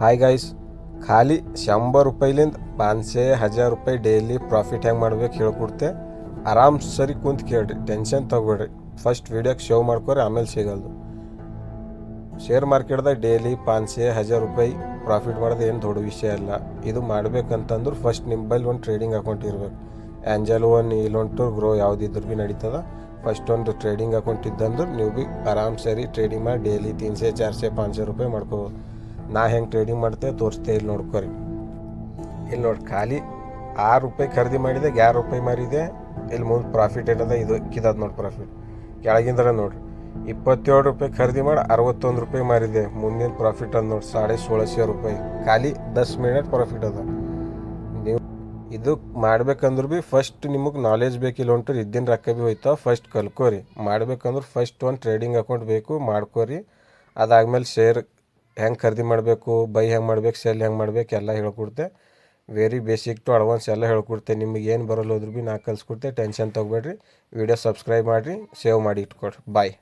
Hi guys ಖಾಲಿ ಶಂಬರ್ ರೂಪಾಯಿಲಿಂದ ಪಾನ್ಸೆ ಹಜಾರ್ ರೂಪಾಯಿ ಡೈಲಿ ಪ್ರಾಫಿಟ್ ಹೆಂಗೆ ಮಾಡ್ಬೇಕು ಹೇಳ್ಕೊಡ್ತೆ. ಆರಾಮ್ ಸರಿ ಕುಂತ್ ಕೇಳ್ರಿ. ಟೆನ್ಷನ್ ತೊಗೊಳ್ರಿ ಫಸ್ಟ್ ವೀಡಿಯೋಗೆ ಶೋ ಮಾಡ್ಕೊರಿ, ಆಮೇಲೆ ಸಿಗಲ್ದು. ಶೇರ್ ಮಾರ್ಕೆಟ್ದಾಗ ಡೈಲಿ ಪಾನ್ಸೆ ಹಜಾರ್ ರೂಪಾಯಿ ಪ್ರಾಫಿಟ್ ಮಾಡೋದು ಏನು ದೊಡ್ಡ ವಿಷಯ ಇಲ್ಲ ಇದು ಮಾಡ್ಬೇಕಂತಂದ್ರೆ ಫಸ್ಟ್ ನಿಂಬಲ್ಲಿ ಒಂದು ಟ್ರೇಡಿಂಗ್ ಅಕೌಂಟ್ ಇರ್ಬೇಕು. ಆ್ಯಂಜಲ್ ಒನ್ ಇಲ್ಲೊಂದು ಟು ಗ್ರೋ ಯಾವುದಿದ್ರು ಭೀ ನಡೀತದ. ಫಸ್ಟ್ ಒಂದು ಟ್ರೇಡಿಂಗ್ ಅಕೌಂಟ್ ಇದ್ದಂದ್ರೆ, ನೀವು ಭೀ ಆರಾಮ್ ಸರಿ ಟ್ರೇಡಿಂಗ್ ಮಾಡಿ ಡೈಲಿ ತೀನ್ಸೆ, ಚಾರ್ಸೆ, ಪಾನ್ಸೆ ರೂಪಾಯಿ ಮಾಡ್ಕೋಬೋದು. ನಾ ಹೆಂಗೆ ಟ್ರೇಡಿಂಗ್ ಮಾಡ್ತೆ ತೋರಿಸ್ತೆ ಇಲ್ಲಿ ನೋಡ್ಕೊರಿ. ಇಲ್ಲಿ ನೋಡಿ ಖಾಲಿ ಆರು ರೂಪಾಯಿ ಖರೀದಿ ಮಾಡಿದೆ ಯಾರು ರೂಪಾಯಿ ಮಾರಿದೆ. ಇಲ್ಲಿ ಮುಂದೆ ಪ್ರಾಫಿಟ್ ಏನದ, ಇದು ಕಿದದ ನೋಡಿ ಪ್ರಾಫಿಟ್ ಕೆಳಗಿಂದ್ರ ನೋಡಿರಿ. ಇಪ್ಪತ್ತೇಳು ರೂಪಾಯಿ ಖರೀದಿ ಮಾಡಿ, ಅರವತ್ತೊಂದು ರೂಪಾಯಿ ಮಾರಿದೆ. ಮುಂದಿನ ಪ್ರಾಫಿಟ್ ಅದು ನೋಡಿ, ಸಾಡೆ ಸೋಳಸೆ ರೂಪಾಯಿ. ಖಾಲಿ ದಸ್ ಮಿನಿಟ್ ಪ್ರಾಫಿಟ್ ಅದ. ನೀವು ಇದು ಮಾಡ್ಬೇಕಂದ್ರೆ ಭೀ ಫಸ್ಟ್ ನಿಮಗೆ ನಾಲೆಜ್ ಬೇಕಿಲ್ಲ ಹೊಂಟ್ರಿ ಇದ್ದಿನ ರೊಕ್ಕ ಭೀ ಹೋಯ್ತಾವ. ಫಸ್ಟ್ ಕಲ್ಕೋರಿ. ಮಾಡ್ಬೇಕಂದ್ರೆ ಫಸ್ಟ್ ಒಂದು ಟ್ರೇಡಿಂಗ್ ಅಕೌಂಟ್ ಬೇಕು, ಮಾಡ್ಕೋರಿ. ಅದಾದ್ಮೇಲೆ ಶೇರ್ ಹೆಂಗೆ ಖರೀದಿ ಮಾಡಬೇಕು, ಬೈ ಹೆಂಗೆ ಮಾಡ್ಬೇಕು, ಸೆಲ್ ಹೆಂಗೆ ಮಾಡ್ಬೇಕು, ಎಲ್ಲ ಹೇಳ್ಕೊಡ್ತೆ. ವೆರಿ ಬೇಸಿಕ್ ಟು ಅಡ್ವಾನ್ಸ್ ಎಲ್ಲ ಹೇಳ್ಕೊಡ್ತೆ. ನಿಮಗೆ ಏನು ಬರಲ್ಲ ಹೋದ್ರು ಭೀ ನಾ ಕಲ್ಸ್ಕೊಡ್ತೆ. ಟೆನ್ಷನ್ ತೊಗೊಬೇಡ್ರಿ. ವಿಡಿಯೋ ಸಬ್ಸ್ಕ್ರೈಬ್ ಮಾಡಿರಿ. ಸೇವ್ ಮಾಡಿ ಇಟ್ಕೊಡ್ರಿ. ಬಾಯ್